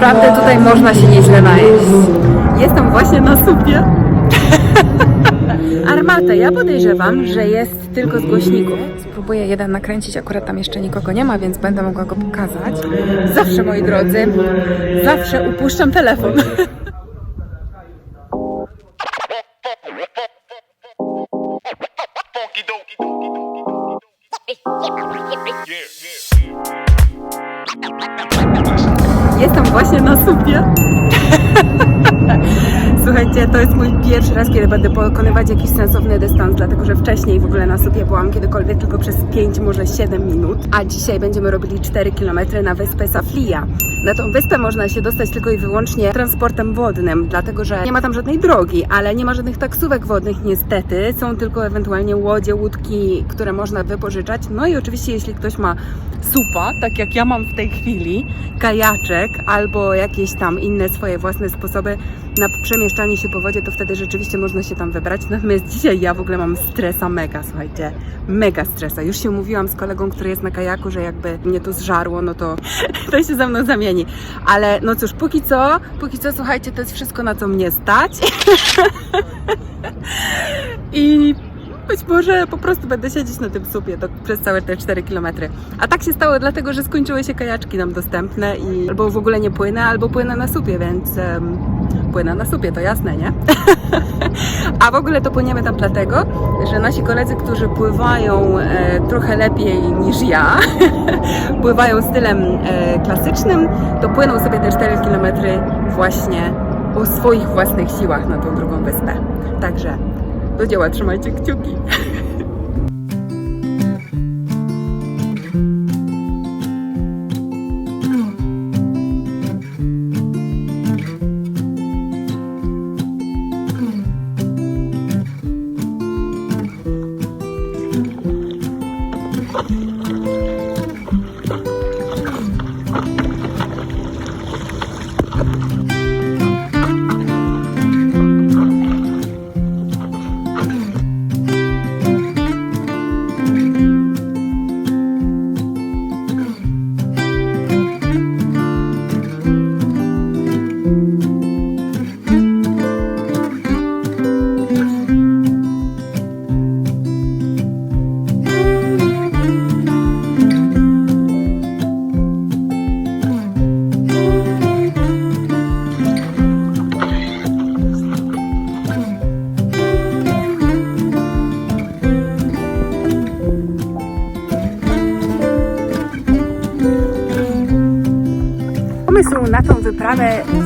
naprawdę tutaj można się nieźle najeść. Jestem właśnie na supie. Armatę. Ja podejrzewam, że jest tylko z głośników. Spróbuję jeden nakręcić, akurat tam jeszcze nikogo nie ma, więc będę mogła go pokazać. Zawsze, moi drodzy, zawsze upuszczam telefon. Słuchajcie, to jest mój pierwszy raz, kiedy będę pokonywać jakiś sensowny dystans, dlatego że wcześniej w ogóle na supie byłam kiedykolwiek tylko przez 5, może 7 minut, a dzisiaj będziemy robili 4 km na wyspę Saflia. Na tą wyspę można się dostać tylko i wyłącznie transportem wodnym, dlatego że nie ma tam żadnej drogi, ale nie ma żadnych taksówek wodnych niestety. Są tylko ewentualnie łodzie, łódki, które można wypożyczać. No i oczywiście jeśli ktoś ma supa, tak jak ja mam w tej chwili, kajaczek albo jakieś tam inne swoje własne sposoby na przemieszczanie się po wodzie, to wtedy rzeczywiście można się tam wybrać. Natomiast dzisiaj ja w ogóle mam stresa mega, słuchajcie, mega stresa. Już się mówiłam z kolegą, który jest na kajaku, że jakby mnie to zżarło, no to to się ze mną zamieni. Ale no cóż, póki co, póki co, słuchajcie, to jest wszystko na co mnie stać. I być może po prostu będę siedzieć na tym supie to przez całe te 4 km. A tak się stało dlatego, że skończyły się kajaczki nam dostępne i albo w ogóle nie płynę, albo płynę na supie, więc em, płynę na supie, to jasne, nie? A w ogóle to płyniemy tam dlatego, że nasi koledzy, którzy pływają e, trochę lepiej niż ja, pływają stylem e, klasycznym, to płyną sobie te 4 km właśnie o swoich własnych siłach na tą drugą wyspę. Także do dzieła, trzymajcie kciuki.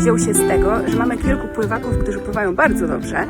wziął się z tego, że mamy kilku pływaków, którzy pływają bardzo dobrze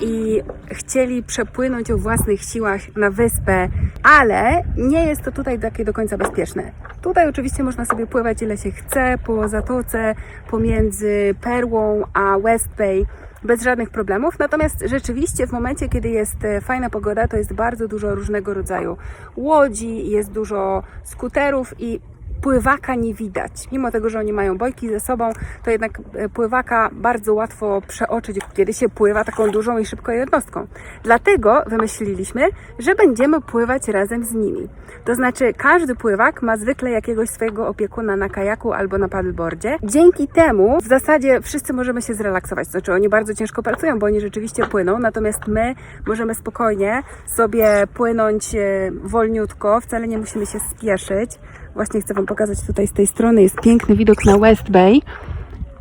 i chcieli przepłynąć o własnych siłach na wyspę, ale nie jest to tutaj takie do końca bezpieczne. Tutaj oczywiście można sobie pływać ile się chce po zatoce pomiędzy Perłą a West Bay bez żadnych problemów. Natomiast rzeczywiście w momencie, kiedy jest e, fajna pogoda, to jest bardzo dużo różnego rodzaju łodzi, jest dużo skuterów i pływaka nie widać. Mimo tego, że oni mają bojki ze sobą, to jednak e, pływaka bardzo łatwo przeoczyć, kiedy się pływa taką dużą i szybką jednostką. Dlatego wymyśliliśmy, że będziemy pływać razem z nimi. To znaczy, każdy pływak ma zwykle jakiegoś swojego opiekuna na kajaku albo na paddleboardzie. Dzięki temu w zasadzie wszyscy możemy się zrelaksować. Znaczy, oni bardzo ciężko pracują, bo oni rzeczywiście płyną, natomiast my możemy spokojnie sobie płynąć e, wolniutko, wcale nie musimy się spieszyć. Właśnie chcę Wam pokazać tutaj z tej strony jest piękny widok na West Bay.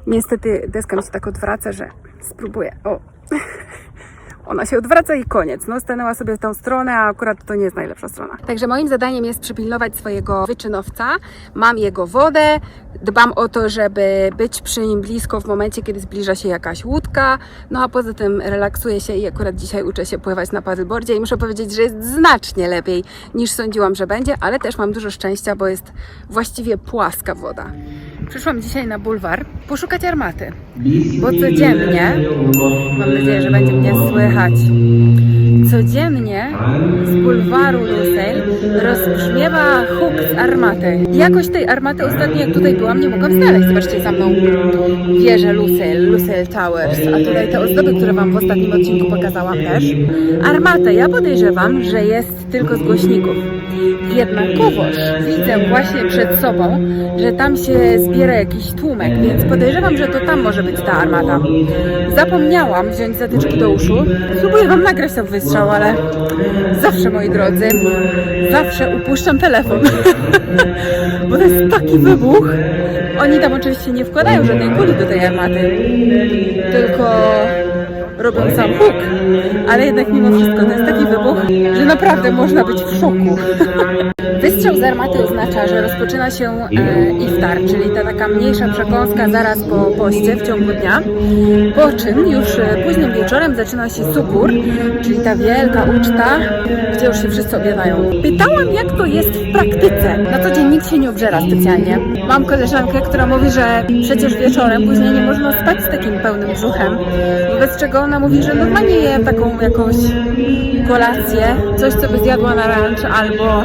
Niestety deska mi się tak odwraca, że spróbuję. O! Ona się odwraca i koniec. No, stanęła sobie w tą stronę, a akurat to nie jest najlepsza strona. Także moim zadaniem jest przypilnować swojego wyczynowca. Mam jego wodę, dbam o to, żeby być przy nim blisko w momencie, kiedy zbliża się jakaś łódka. No a poza tym relaksuję się i akurat dzisiaj uczę się pływać na paddleboardzie i muszę powiedzieć, że jest znacznie lepiej niż sądziłam, że będzie, ale też mam dużo szczęścia, bo jest właściwie płaska woda. Przyszłam dzisiaj na bulwar poszukać armaty, bo codziennie, mam nadzieję, że będzie mnie słychać, codziennie z bulwaru Lucel rozbrzmiewa huk z armaty. Jakoś tej armaty ostatnio jak tutaj byłam nie mogłam znaleźć. Zobaczcie za mną wieżę Lucel, Lucel Towers, a tutaj te ozdoby, które Wam w ostatnim odcinku pokazałam też. Armatę ja podejrzewam, że jest tylko z głośników. Jednakowoż widzę właśnie przed sobą, że tam się zbiera jakiś tłumek, więc podejrzewam, że to tam może być ta armata. Zapomniałam wziąć zatyczki do uszu. Spróbuję Wam nagrać ten wystrzał, ale zawsze, moi drodzy, zawsze upuszczam telefon. Bo to jest taki wybuch. Oni tam oczywiście nie wkładają żadnej kuli do tej armaty, tylko robią sam huk. Ale jednak mimo wszystko to jest taki wybuch, że naprawdę można być w szoku. Wystrzał z armaty oznacza, że rozpoczyna się e, iftar, czyli ta taka mniejsza przekąska zaraz po poście w ciągu dnia. Po czym już e, późnym wieczorem zaczyna się sukur, czyli ta wielka uczta, gdzie już się wszyscy obiadają. Pytałam, jak to jest w praktyce. Na co dzień nikt się nie obżera specjalnie. Mam koleżankę, która mówi, że przecież wieczorem później nie można spać z takim pełnym brzuchem. Wobec czego ona mówi, że normalnie je taką jakąś kolację, coś co by zjadła na lunch albo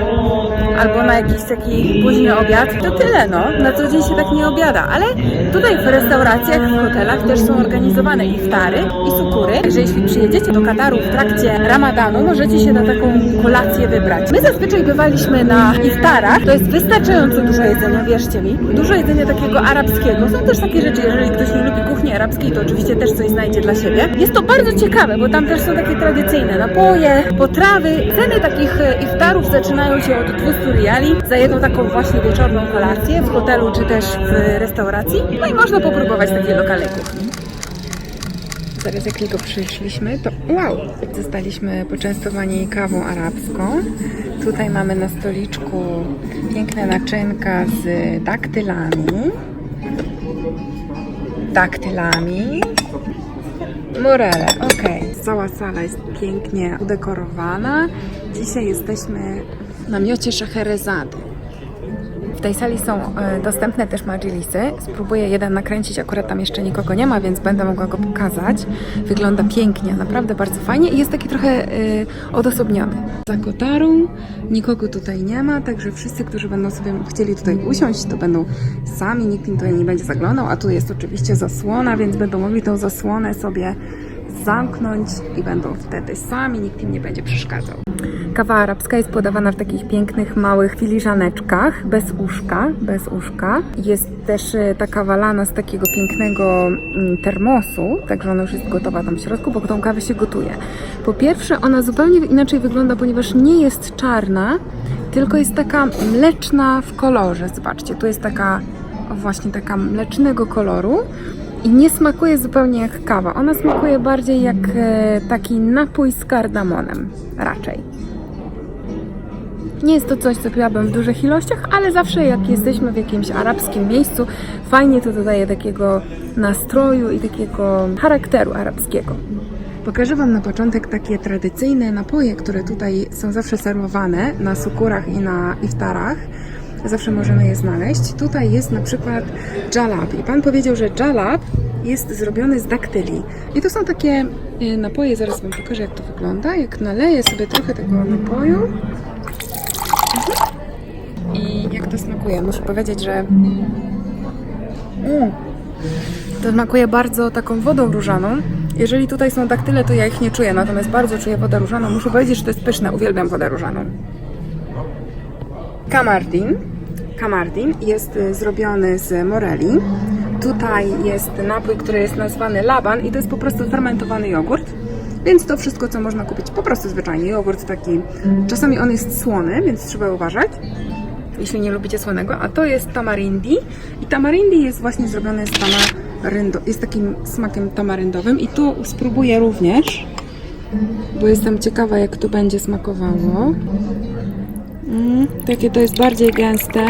albo na jakiś taki późny obiad, to tyle no. Na co dzień się tak nie obiada, ale tutaj w restauracjach, w hotelach też są organizowane iftary i sukury. Także jeśli przyjedziecie do Kataru w trakcie ramadanu, możecie się na taką kolację wybrać. My zazwyczaj bywaliśmy na iftarach, to jest wystarczająco dużo jedzenia, wierzcie mi. Dużo jedzenia takiego arabskiego. Są też takie rzeczy, jeżeli ktoś nie lubi kuchni arabskiej, to oczywiście też coś znajdzie dla siebie. Jest to bardzo ciekawe, bo tam też są takie tradycyjne napoje, potrawy. Ceny takich e, iftarów zaczynają się od 200 riali za jedną taką właśnie wieczorną kolację w hotelu czy też w restauracji. No i można popróbować takiej lokalnej kuchni. Zaraz jak tylko przyszliśmy, to wow, zostaliśmy poczęstowani kawą arabską. Tutaj mamy na stoliczku piękne naczynka z daktylami. Daktylami. Morele, okej. Cała sala jest pięknie udekorowana. Dzisiaj jesteśmy w namiocie Szacherezady. W tej sali są e, dostępne też majilisy. Spróbuję jeden nakręcić, akurat tam jeszcze nikogo nie ma, więc będę mogła go pokazać. Wygląda pięknie, naprawdę bardzo fajnie i jest taki trochę e, odosobniony. Za kotarą nikogo tutaj nie ma, także wszyscy, którzy będą sobie chcieli tutaj usiąść, to będą sami, nikt im tutaj nie będzie zaglądał, a tu jest oczywiście zasłona, więc będą mogli tą zasłonę sobie zamknąć i będą wtedy sami, nikt im nie będzie przeszkadzał. Kawa arabska jest podawana w takich pięknych, małych filiżaneczkach, bez uszka, bez uszka. Jest też e, ta kawa lana z takiego pięknego mm, termosu, także ona już jest gotowa tam w środku, bo tą kawę się gotuje. Po pierwsze, ona zupełnie inaczej wygląda, ponieważ nie jest czarna, tylko jest taka mleczna w kolorze. Zobaczcie, tu jest taka właśnie taka mlecznego koloru. I nie smakuje zupełnie jak kawa. Ona smakuje bardziej jak e, taki napój z kardamonem, raczej. Nie jest to coś, co piłabym w dużych ilościach, ale zawsze jak jesteśmy w jakimś arabskim miejscu, fajnie to dodaje takiego nastroju i takiego charakteru arabskiego. Pokażę Wam na początek takie tradycyjne napoje, które tutaj są zawsze serwowane na sukurach i na iftarach. Zawsze możemy je znaleźć. Tutaj jest na przykład jalab. I Pan powiedział, że jalab jest zrobiony z daktyli. I to są takie y, napoje, zaraz Wam pokażę jak to wygląda. Jak naleję sobie trochę tego napoju, to smakuje? Muszę powiedzieć, że mm. to smakuje bardzo taką wodą różaną. Jeżeli tutaj są daktyle, to ja ich nie czuję, natomiast bardzo czuję wodę różaną. Muszę powiedzieć, że to jest pyszne. Uwielbiam wodę różaną. Kamardin. Kamardin jest y, zrobiony z moreli. Tutaj jest napój, który jest nazwany laban i to jest po prostu fermentowany jogurt. Więc to wszystko, co można kupić, po prostu zwyczajnie. Jogurt taki, czasami on jest słony, więc trzeba uważać jeśli nie lubicie słonego, a to jest tamarindi i tamarindi jest właśnie zrobione z tamaryndo, jest takim smakiem tamaryndowym i tu spróbuję również, bo jestem ciekawa jak to będzie smakowało. Mm, takie to jest bardziej gęste.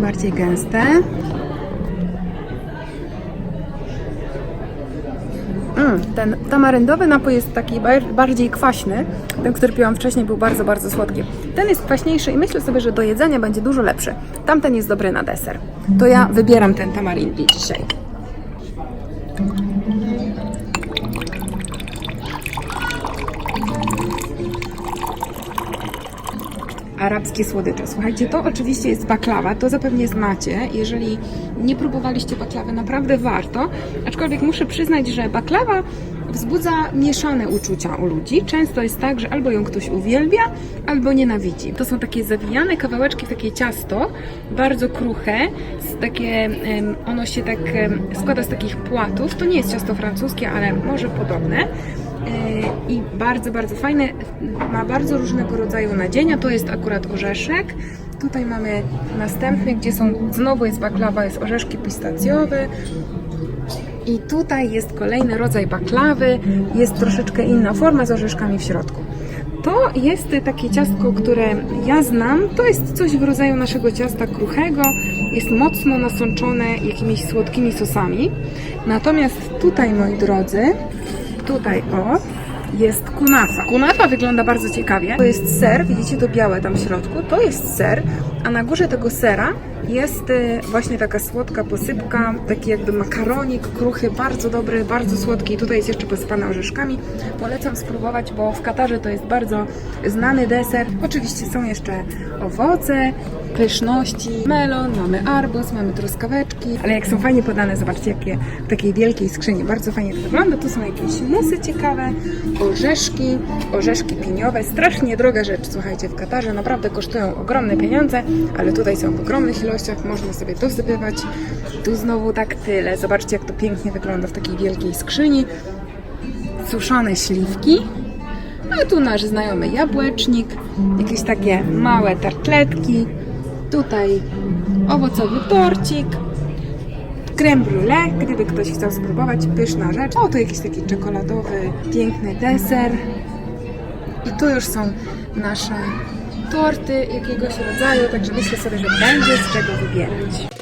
Bardziej gęste. Ten tamaryndowy napój jest taki bar- bardziej kwaśny. Ten, który piłam wcześniej, był bardzo, bardzo słodki. Ten jest kwaśniejszy i myślę sobie, że do jedzenia będzie dużo lepszy. Tamten jest dobry na deser. To ja wybieram ten tamarindi dzisiaj. Arabskie słodycze. Słuchajcie, to oczywiście jest baklawa, to zapewnie znacie. Jeżeli nie próbowaliście baklawy, naprawdę warto. Aczkolwiek muszę przyznać, że baklawa wzbudza mieszane uczucia u ludzi. Często jest tak, że albo ją ktoś uwielbia, albo nienawidzi. To są takie zawijane kawałeczki takie ciasto, bardzo kruche, takie, ono się tak składa z takich płatów. To nie jest ciasto francuskie, ale może podobne. E, I bardzo, bardzo fajne. Ma bardzo różnego rodzaju nadzienia. To jest akurat orzeszek. Tutaj mamy następny, gdzie są, znowu jest baklawa, jest orzeszki pistacjowe. I tutaj jest kolejny rodzaj baklawy, jest troszeczkę inna forma z orzeszkami w środku. To jest takie ciastko, które ja znam. To jest coś w rodzaju naszego ciasta kruchego. Jest mocno nasączone jakimiś słodkimi sosami. Natomiast tutaj, moi drodzy, tutaj o, jest kunafa. Kunafa wygląda bardzo ciekawie. To jest ser, widzicie to białe tam w środku, to jest ser, a na górze tego sera jest y, właśnie taka słodka posypka, taki jakby makaronik kruchy, bardzo dobry, bardzo słodki. Tutaj jest jeszcze posypany orzeszkami. Polecam spróbować, bo w Katarze to jest bardzo znany deser. Oczywiście są jeszcze owoce, pyszności, melon, mamy arbuz, mamy truskaweczki, ale jak są fajnie podane, zobaczcie jakie w takiej wielkiej skrzyni, bardzo fajnie to wygląda. Tu są jakieś musy ciekawe, orzeszki, orzeszki piniowe, strasznie droga rzecz, słuchajcie, w Katarze. Naprawdę kosztują ogromne pieniądze, ale tutaj są w ogromnych ilościach, można sobie dosypywać. Tu znowu tak tyle, zobaczcie jak to pięknie wygląda w takiej wielkiej skrzyni. Suszone śliwki, a tu nasz znajomy jabłecznik, jakieś takie małe tartletki, tutaj owocowy torcik, creme brulee, gdyby ktoś chciał spróbować, pyszna rzecz. O, tu jakiś taki czekoladowy, piękny deser. I tu już są nasze torty jakiegoś rodzaju, także myślę sobie, że będzie z czego wybierać.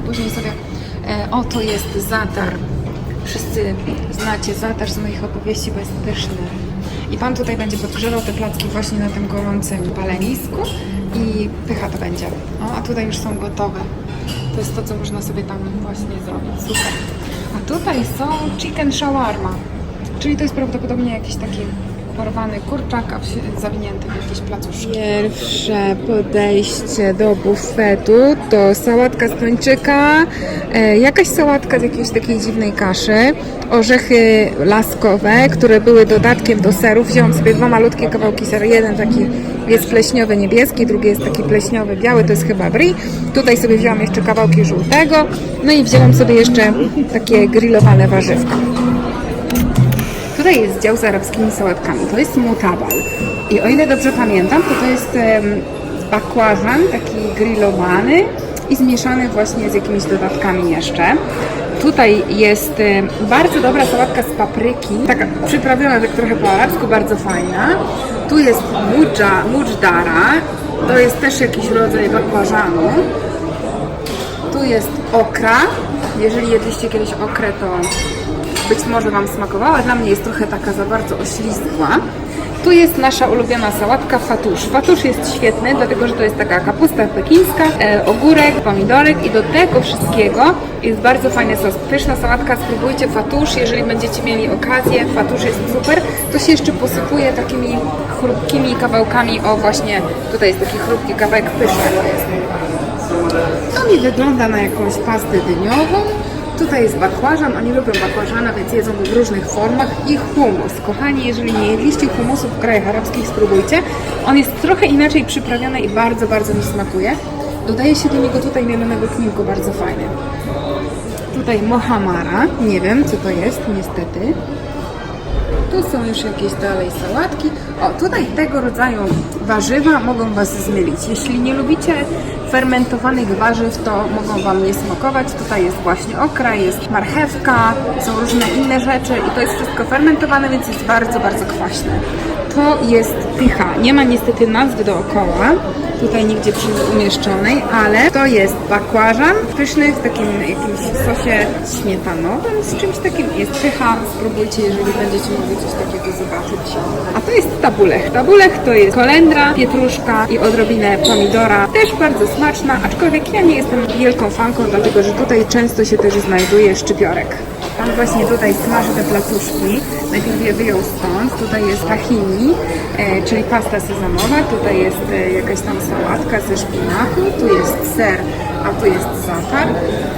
Później sobie... E, o, to jest zatar. Wszyscy znacie zatar z moich opowieści, bo jest pyszny. I Pan tutaj będzie podgrzewał te placki właśnie na tym gorącym palenisku i pycha to będzie. O, a tutaj już są gotowe. To jest to, co można sobie tam właśnie zrobić. Super. A tutaj są chicken shawarma. Czyli to jest prawdopodobnie jakiś taki porwany kurczak, a w- zawinięty w jakieś placuszki. Pierwsze podejście do bufetu to sałatka z tuńczyka, e, jakaś sałatka z jakiejś takiej dziwnej kaszy, orzechy laskowe, które były dodatkiem do seru. Wziąłam sobie dwa malutkie kawałki seru. Jeden taki jest pleśniowy niebieski, drugi jest taki pleśniowy biały, to jest chyba brie. Tutaj sobie wziąłam jeszcze kawałki żółtego, no i wzięłam sobie jeszcze takie grillowane warzywka. Tutaj jest dział z arabskimi sałatkami. To jest mutabal. I o ile dobrze pamiętam, to to jest bakłażan taki grillowany i zmieszany właśnie z jakimiś dodatkami jeszcze. Tutaj jest bardzo dobra sałatka z papryki, taka przyprawiona tak trochę po arabsku, bardzo fajna. Tu jest mudża, mudżdara, to jest też jakiś rodzaj bakłażanu. Tu jest okra. Jeżeli jedliście kiedyś okrę, to być może Wam smakowała. Dla mnie jest trochę taka za bardzo oślizgła. Tu jest nasza ulubiona sałatka fatusz. Fatusz jest świetny, dlatego że to jest taka kapusta pekińska, e, ogórek, pomidorek i do tego wszystkiego jest bardzo fajny sos. Pyszna sałatka, spróbujcie fatusz, jeżeli będziecie mieli okazję. Fatusz jest super. To się jeszcze posypuje takimi chrupkimi kawałkami. O właśnie, tutaj jest taki chrupki kawałek pyszny to mi wygląda na jakąś pastę dyniową. Tutaj jest bakłażan, oni lubią bakłażana, więc jedzą w różnych formach. I humus. Kochani, jeżeli nie jedliście humusu w krajach arabskich, spróbujcie. On jest trochę inaczej przyprawiony i bardzo, bardzo mi smakuje. Dodaje się do niego tutaj mielonego kminku, bardzo fajny. Tutaj mohamara, nie wiem co to jest niestety. Tu są już jakieś dalej sałatki. O, tutaj tego rodzaju warzywa mogą Was zmylić. Jeśli nie lubicie fermentowanych warzyw, to mogą Wam nie smakować. Tutaj jest właśnie okra, jest marchewka, są różne inne rzeczy i to jest wszystko fermentowane, więc jest bardzo, bardzo kwaśne. To jest pycha. Nie ma niestety nazwy dookoła, tutaj nigdzie przy umieszczonej, ale to jest bakłażan pyszny w takim jakimś sosie śmietanowym z czymś takim. Jest pycha, spróbujcie, jeżeli będziecie mogli coś takiego zobaczyć. A to jest tabulech. Tabulech to jest kolendra, pietruszka i odrobinę pomidora. Też bardzo smaczna, aczkolwiek ja nie jestem wielką fanką, dlatego że tutaj często się też znajduje szczypiorek. Pan właśnie tutaj smaży te placuszki. Najpierw je wyjął stąd. Tutaj jest tahini, e, czyli pasta sezamowa. Tutaj jest e, jakaś tam sałatka ze szpinaku. Tu jest ser, a tu jest zatar.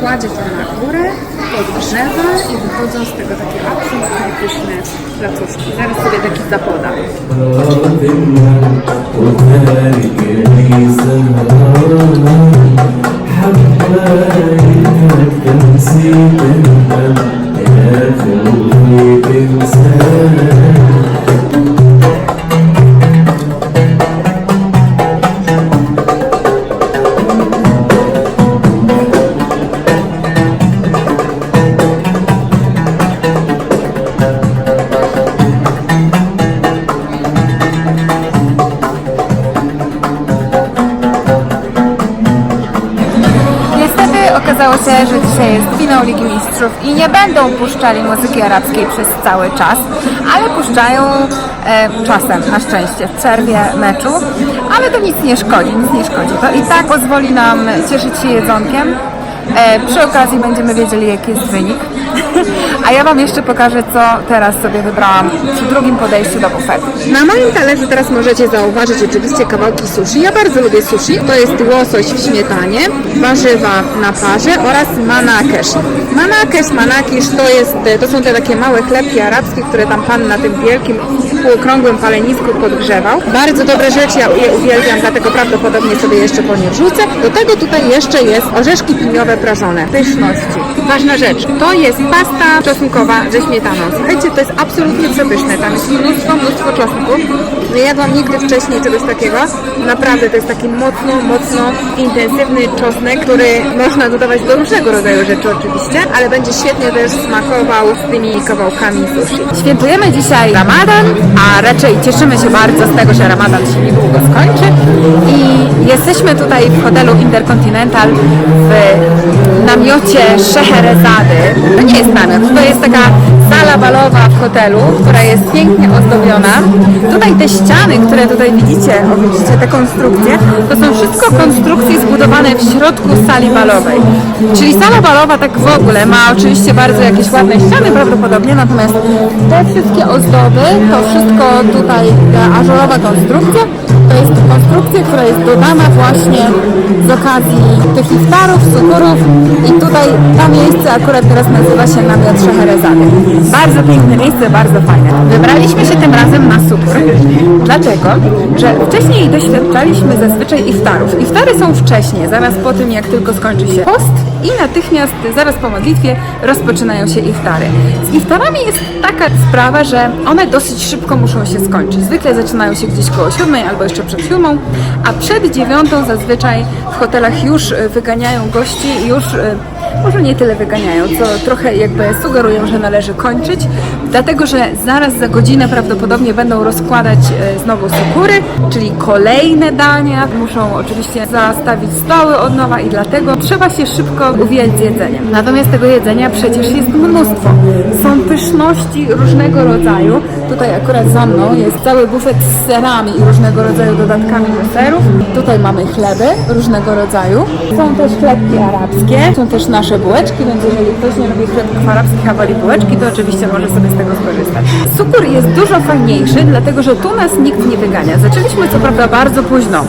Kładzie to na górę, podgrzewa i wychodzą z tego takie absolutnie pyszne placuszki. Zaraz sobie taki zapodam. Niestety puszczali muzyki arabskiej przez cały czas, ale puszczają e, czasem, na szczęście, w przerwie meczu, ale to nic nie szkodzi, nic nie szkodzi. To i tak pozwoli nam cieszyć się jedzonkiem. E, przy okazji będziemy wiedzieli, jaki jest wynik. A ja Wam jeszcze pokażę, co teraz sobie wybrałam przy drugim podejściu do bufetu. Na moim talerzu teraz możecie zauważyć oczywiście kawałki sushi. Ja bardzo lubię sushi. To jest łosoś w śmietanie, warzywa na parze oraz manakesz. Manakesz, manakisz to, jest, to są te takie małe chlebki arabskie, które tam pan na tym wielkim półokrągłym palenisku podgrzewał. Bardzo dobre rzeczy, ja je uwielbiam, dlatego prawdopodobnie sobie jeszcze po nie wrzucę. Do tego tutaj jeszcze jest orzeszki piniowe prażone. Pyszności. Ważna rzecz, to jest pasta czosnkowa ze śmietaną. Słuchajcie, to jest absolutnie przepyszne. Tam jest mnóstwo, mnóstwo czosnku. Nie jadłam nigdy wcześniej czegoś takiego. Naprawdę to jest taki mocno, mocno intensywny czosnek, który można dodawać do różnego rodzaju rzeczy oczywiście, ale będzie świetnie też smakował z tymi kawałkami sushi. Świętujemy dzisiaj Ramadan, a raczej cieszymy się bardzo z tego, że Ramadan się niedługo skończy i jesteśmy tutaj w hotelu Intercontinental w namiocie Scheherazady. To nie jest namiot, to jest taka sala balowa w hotelu, która jest pięknie ozdobiona. Tutaj te ściany, które tutaj widzicie, o widzicie te konstrukcje, to są wszystko konstrukcje zbudowane w środku sali balowej. Czyli sala balowa tak w ogóle ma oczywiście bardzo jakieś ładne ściany prawdopodobnie, natomiast te wszystkie ozdoby, to wszystko tutaj ta ażurowa konstrukcja, to jest konstrukcja, która jest dodana właśnie z okazji tych iftarów, sukurów i tutaj to miejsce akurat teraz nazywa się namiot Szeherezady. Bardzo piękne miejsce, bardzo fajne. Wybraliśmy się tym razem na sukur, dlatego, że wcześniej doświadczaliśmy zazwyczaj iftarów. Iftary są wcześniej, zaraz po tym jak tylko skończy się post i natychmiast zaraz po modlitwie rozpoczynają się iftary. Z iftarami jest taka sprawa, że one dosyć szybko muszą się skończyć. Zwykle zaczynają się gdzieś koło siódmej albo jeszcze przed siódmą, a przed dziewiątą zazwyczaj w hotelach już e, wyganiają gości, już e, może nie tyle wyganiają, co trochę jakby sugerują, że należy kończyć, dlatego że zaraz za godzinę prawdopodobnie będą rozkładać e, znowu sukury, czyli kolejne dania. Muszą oczywiście zastawić stoły od nowa i dlatego trzeba się szybko uwijać z jedzeniem. Natomiast tego jedzenia przecież jest mnóstwo. Są pyszności różnego rodzaju. Tutaj akurat za mną jest cały bufet z serami i różnego rodzaju dodatkami do serów. Tutaj mamy chleby różnego rodzaju. Są też chlebki arabskie, są też nasze bułeczki, więc jeżeli ktoś nie lubi chlebków arabskich, a woli bułeczki, to oczywiście może sobie z tego skorzystać. Cukor jest dużo fajniejszy, dlatego że tu nas nikt nie wygania. Zaczęliśmy co prawda bardzo późno,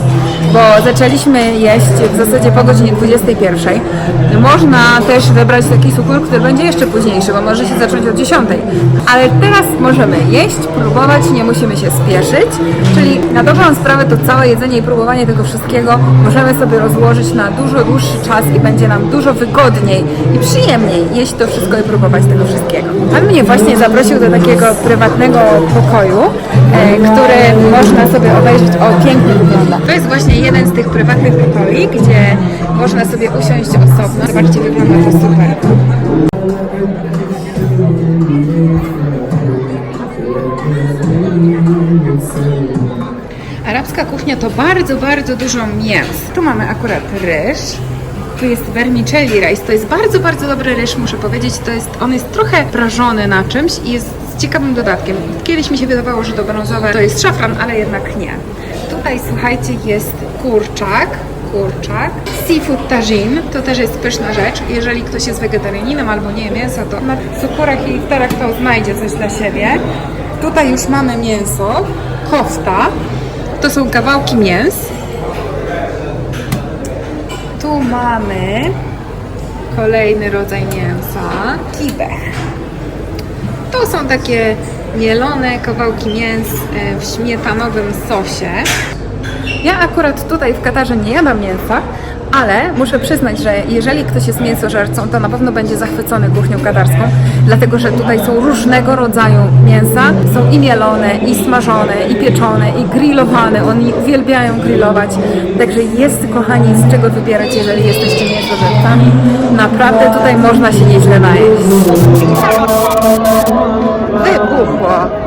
bo zaczęliśmy jeść w zasadzie po godzinie 21. Można też wybrać taki cukor, który będzie jeszcze późniejszy, bo może się zacząć od 10. Ale teraz możemy jeść, próbować, nie musimy się spieszyć, czyli na dobrą sprawę to całe jedzenie i próbowanie tego wszystkiego możemy sobie rozłożyć na dużo dłuższy czas i będzie nam dużo wygodniej i przyjemniej jeść to wszystko i próbować tego wszystkiego. Pan mnie właśnie zaprosił do takiego prywatnego pokoju, e, który można sobie obejrzeć. O, pięknie wygląda. To jest właśnie jeden z tych prywatnych pokoi, gdzie można sobie usiąść osobno. Zobaczcie, wygląda to super. Arabska kuchnia to bardzo, bardzo dużo mięs. Tu mamy akurat ryż. Tu jest vermicelli rice. To jest bardzo, bardzo dobry ryż, muszę powiedzieć. To jest, on jest trochę prażony na czymś i jest z ciekawym dodatkiem. Kiedyś mi się wydawało, że to brązowe to jest szafran, ale jednak nie. Tutaj, słuchajcie, jest kurczak. Kurczak. Seafood tagine to też jest pyszna rzecz. Jeżeli ktoś jest wegetarianinem albo nie je mięsa, to na cukurach i literach to znajdzie coś dla siebie. Tutaj już mamy mięso, kofta. To są kawałki mięs. Tu mamy kolejny rodzaj mięsa, kibech. To są takie mielone kawałki mięs e, w śmietanowym sosie. Ja akurat tutaj w Katarze nie jadam mięsa, ale muszę przyznać, że jeżeli ktoś jest mięsożercą, to na pewno będzie zachwycony kuchnią katarską, dlatego że tutaj są różnego rodzaju mięsa. Są i mielone, i smażone, i pieczone, i grillowane. Oni uwielbiają grillować. Także jest, kochani, z czego wybierać, jeżeli jesteście mięsożercami. Naprawdę tutaj można się nieźle najeść. Wybuchło.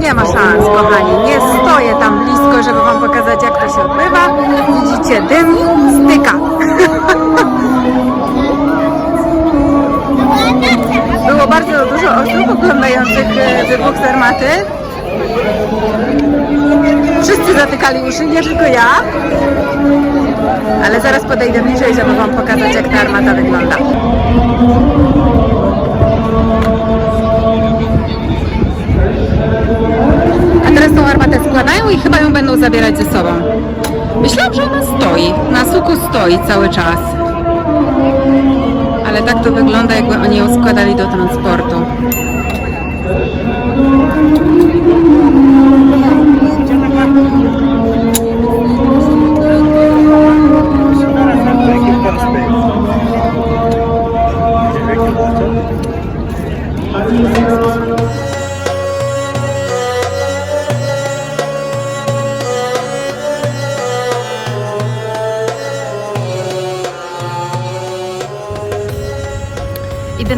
Nie ma szans, kochani. Nie stoję tam blisko, żeby Wam pokazać, jak to się odbywa. Widzicie, dym styka. Było bardzo dużo osób oglądających e, wybuch z armaty. Wszyscy zatykali uszy, nie tylko ja. Ale zaraz podejdę bliżej, żeby Wam pokazać, jak ta armata wygląda. A teraz tą armatę składają i chyba ją będą zabierać ze sobą. Myślałam, że ona stoi. Na suku stoi cały czas. Ale tak to wygląda, jakby oni ją składali do transportu.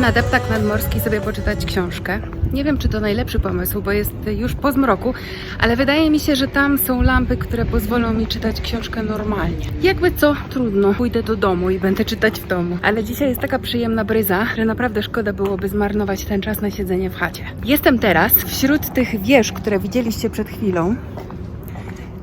Na deptak nadmorski sobie poczytać książkę. Nie wiem, czy to najlepszy pomysł, bo jest już po zmroku, ale wydaje mi się, że tam są lampy, które pozwolą mi czytać książkę normalnie. Jakby co, trudno. Pójdę do domu i będę czytać w domu. Ale dzisiaj jest taka przyjemna bryza, że naprawdę szkoda byłoby zmarnować ten czas na siedzenie w chacie. Jestem teraz wśród tych wież, które widzieliście przed chwilą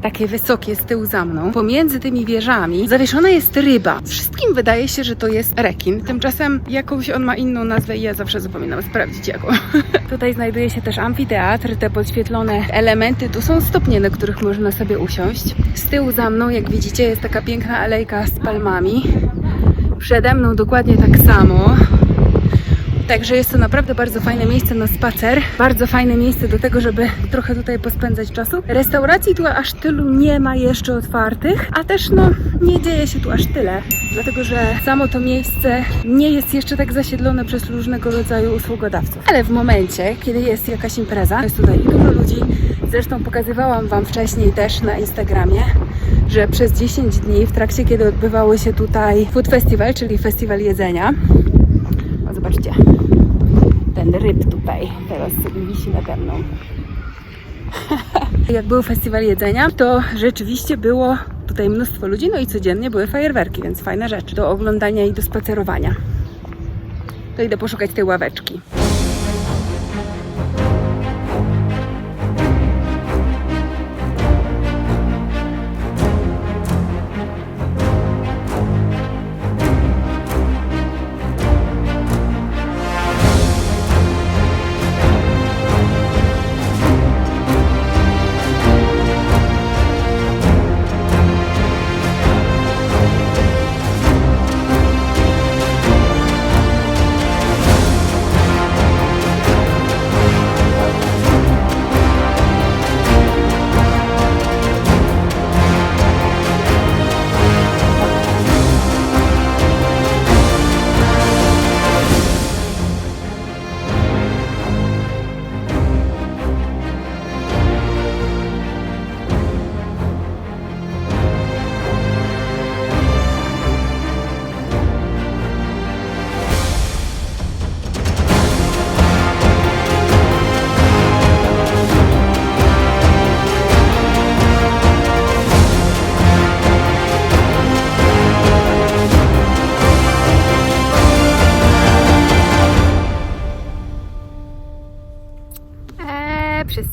takie wysokie z tyłu za mną. Pomiędzy tymi wieżami zawieszona jest ryba. Wszystkim wydaje się, że to jest rekin. Tymczasem jakąś on ma inną nazwę i ja zawsze zapominam sprawdzić jaką. Tutaj znajduje się też amfiteatr, te podświetlone elementy. Tu są stopnie, na których można sobie usiąść. Z tyłu za mną, jak widzicie, jest taka piękna alejka z palmami. Przede mną dokładnie tak samo. Także jest to naprawdę bardzo fajne miejsce na spacer. Bardzo fajne miejsce do tego, żeby trochę tutaj pospędzać czasu. Restauracji tu aż tylu nie ma jeszcze otwartych, a też no nie dzieje się tu aż tyle. Dlatego, że samo to miejsce nie jest jeszcze tak zasiedlone przez różnego rodzaju usługodawców. Ale w momencie, kiedy jest jakaś impreza, jest tutaj dużo ludzi. Zresztą pokazywałam Wam wcześniej też na Instagramie, że przez 10 dni w trakcie, kiedy odbywało się tutaj Food Festival, czyli festiwal jedzenia, Zobaczcie, ten ryb tutaj teraz wisi nade mną. Jak był festiwal jedzenia, to rzeczywiście było tutaj mnóstwo ludzi, no i codziennie były fajerwerki, więc fajna rzecz do oglądania i do spacerowania. To idę poszukać tej ławeczki.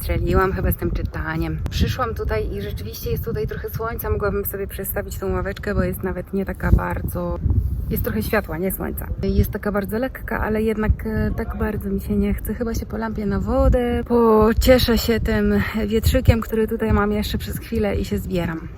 Przestrzeliłam chyba z tym czytaniem. Przyszłam tutaj i rzeczywiście jest tutaj trochę słońca. Mogłabym sobie przestawić tą ławeczkę, bo jest nawet nie taka bardzo. Jest trochę światła, nie słońca. Jest taka bardzo lekka, ale jednak e, tak bardzo mi się nie chce. Chyba się polampię na wodę, pocieszę się tym wietrzykiem, który tutaj mam jeszcze przez chwilę i się zbieram.